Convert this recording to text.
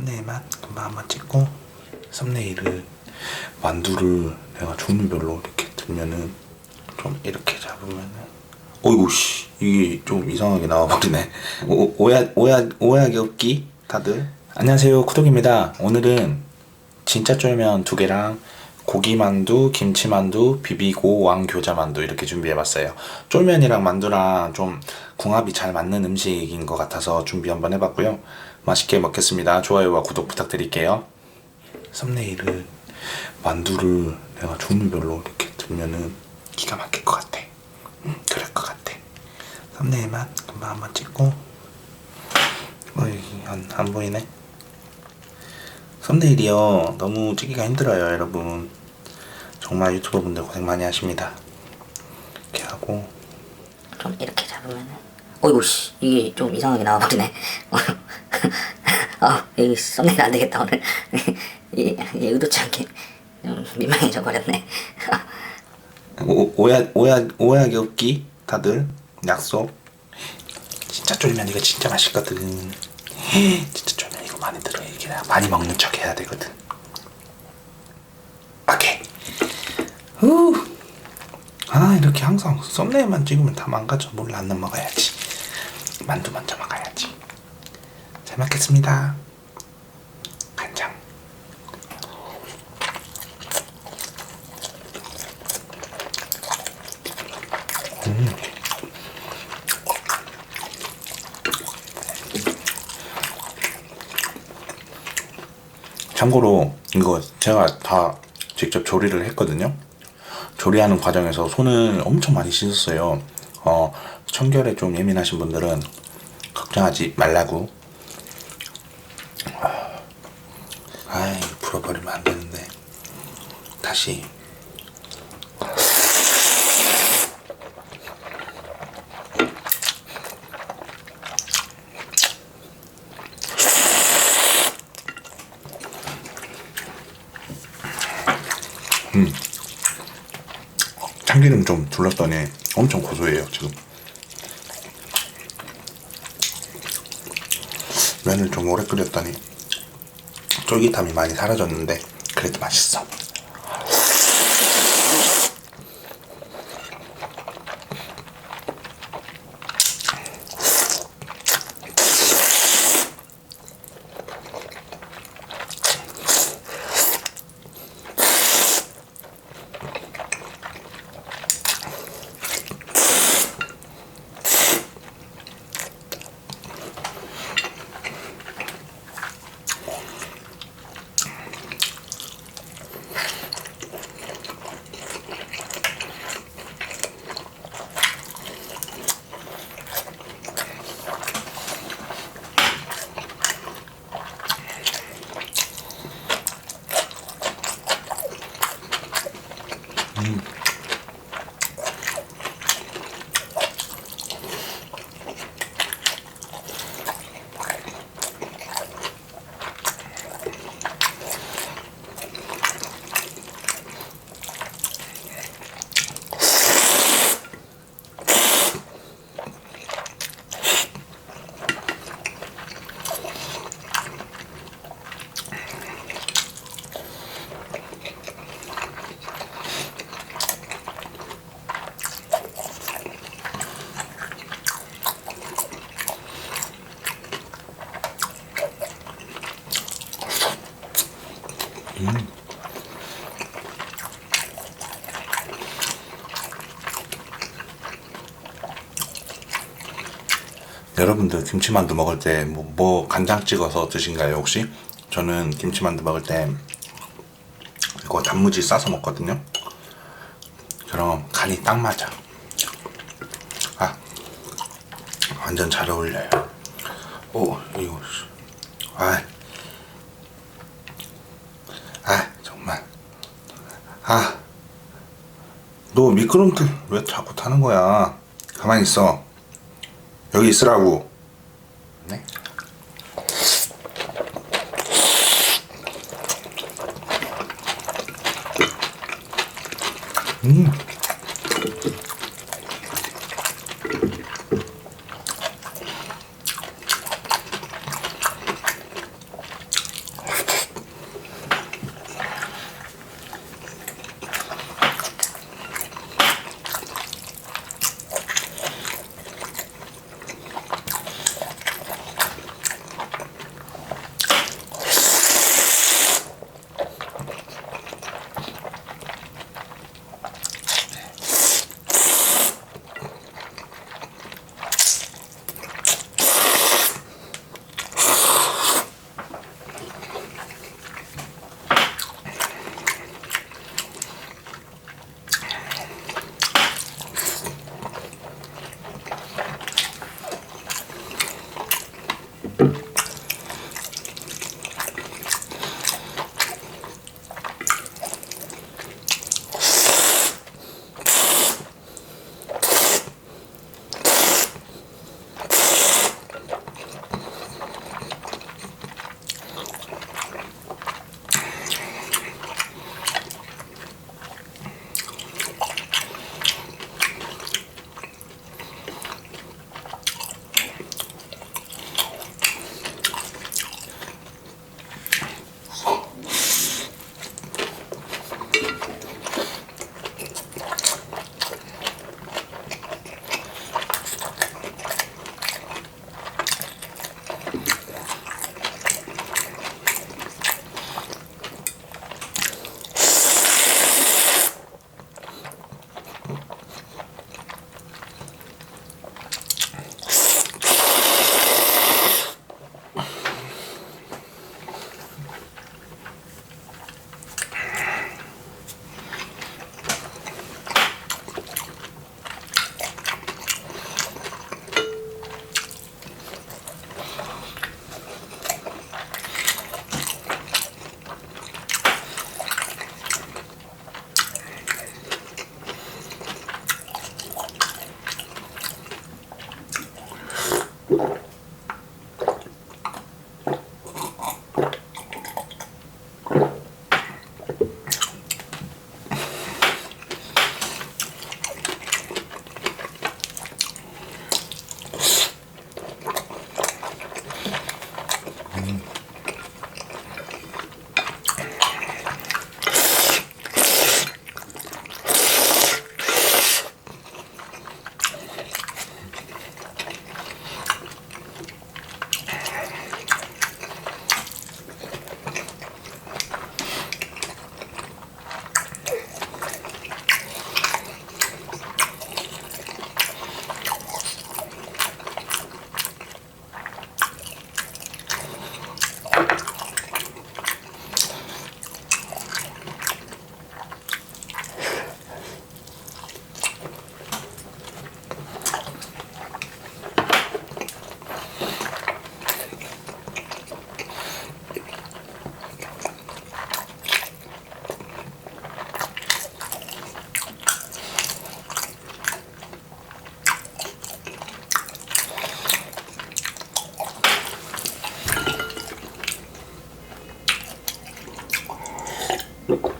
썸네일만 금방 한번 찍고 썸네일을 만두를 내가 종류별로 이렇게 들면은 좀 이렇게 잡으면은 어이구 씨 이게 좀 이상하게 나와버리네 오, 오야 오야 오야기 없기 다들 안녕하세요 쿠독입니다 오늘은 진짜 쫄면 두 개랑 고기만두, 김치만두, 비비고 왕교자만두 이렇게 준비해봤어요. 쫄면이랑 만두랑 좀 궁합이 잘 맞는 음식인 것 같아서 준비 한번 해봤고요. 맛있게 먹겠습니다. 좋아요와 구독 부탁드릴게요. 썸네일을 만두를 내가 종류별로 이렇게 들면은 기가 막힐 것 같아. 응, 그럴 것 같아. 썸네일만 금방 한번 찍고 어이 안, 안 보이네. 썸네일이요 너무 찍기가 힘들어요 여러분 정말 유튜버 분들 고생 많이 하십니다 이렇게 하고 좀 이렇게 잡으면은 어이구 씨 이게 좀 이상하게 나와버리네 아 여기 썸네일 안 되겠다 오늘. 이, 이 의도치 않게 좀 민망해져 버렸네. 오, 오야 오야 오야기 없기? 다들? 약속? 진짜 쫄면 이거 진짜 맛있거든. 진짜 쫄면 이거 많이 들어 이게. 많이 먹는 척 해야 되거든. 오케이. 후. 아 이렇게 항상 썸네일만 찍으면 다 망가져. 뭘안 넘어가야지. 만두 먼저 먹어야지 잘 먹겠습니다 간장 참고로 이거 제가 다 직접 조리를 했거든요. 조리하는 과정에서 손을 엄청 많이 씻었어요. 어, 청결에 좀 예민하신 분들은 걱정하지 말라고. 아이, 불어버리면 안 되는데. 다시. 참기름 좀 둘렀더니 엄청 고소해요, 지금. 면을 좀 오래 끓였더니 쫄깃함이 많이 사라졌는데 그래도 맛있어. Mm. 여러분들 김치만두 먹을 때뭐 뭐 간장 찍어서 드신가요 혹시? 저는 김치만두 먹을 때 이거 단무지 싸서 먹거든요. 그럼 간이 딱 맞아. 아 완전 잘 어울려요. 오 이거 아, 아 정말 아너 미끄럼틀 왜 자꾸 타는 거야? 가만히 있어. 여기 있으라고. 네? 음. Look.